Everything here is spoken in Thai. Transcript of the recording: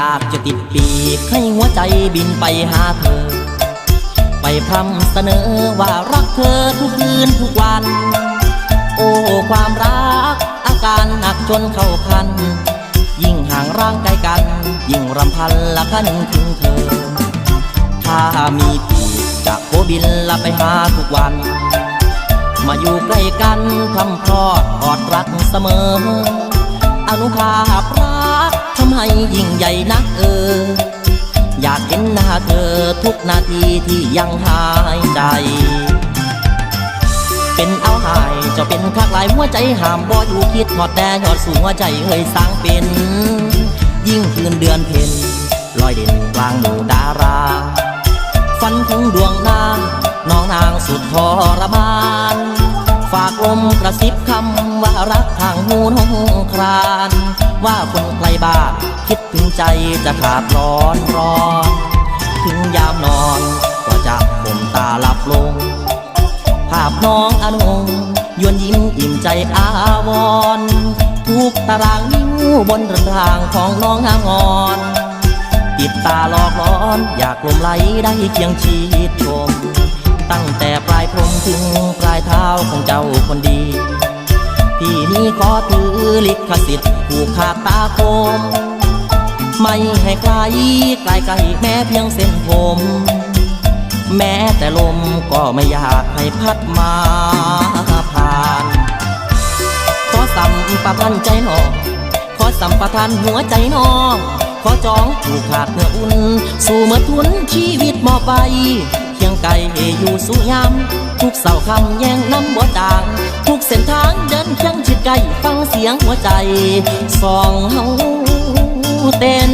อยากจะติดปีกให้หัวใจบินไปหาเธอ ไปพร่ำเสนอว่ารักเธอทุกคืนทุกวัน โอ้ความรัก อาการหนักจนเข้าคัน ยิ่งห่างร่างไกลกัน ยิ่งรำพันละคันถึงเธอ ถ้ามีปีกจะโคบินละไปหาทุกวัน มาอยู่ใกล้กันทำพรอดกอดรักเสมอ อนุภาพรัก ให้ยิ่งใหญ่นักเออ อยากเห็นหน้าเธอทุกนาทีที่ยังหายใจ เป็นเอาหายเจะเป็นคักหลายหัวใจห้ามบ่อยู่คิดหอดแต่ยอดสู่หัวใจเอ่ยสร้างเป็น ยิ่งคืนเดือนเพ็ญลอยเด่นกลางหมู่ดาราฝันถึงดวงนางน้องนางสุดทรมาน ฝากลมกระซิบคำว่ารักทางหูนงคราน ว่าคนไกลบ้านคิดถึงใจจะขาดร้อนร้อน ถึงยามนอนก็จะผมตาหลับลง ภาพน้องอนงยวนยิ้มอิ่มใจอาวรทุกตารางนิ้วบนเรือนทางของน้องหางอนติดตาหลอกล้อนอยากลมไหลได้เคียงชีดชม ตั้งแต่ปลายพรมถึงปลายเท้าของเจ้าคนดี พี่นี้ขอถือลิขสิทธิ์ผูกขาดตาคม ไม่ให้ไกลไกลไกลแม้เพียงเส้นผม แม้แต่ลมก็ไม่อยากให้พัดมาผ่าน ขอสัมปทานใจน้องขอสัมปทานหัวใจน้องขอจองผูกขาดเมื่ออุ่น สู่เมื่อทุนชีวิตมอบไป ไก่อยู่สุยามทุกเสาคำแย่งน้ำบ่ต่าง ทุกเส้นทางเดินเคียงชิดไก่ฟังเสียงหัวใจสองเฮาเต้น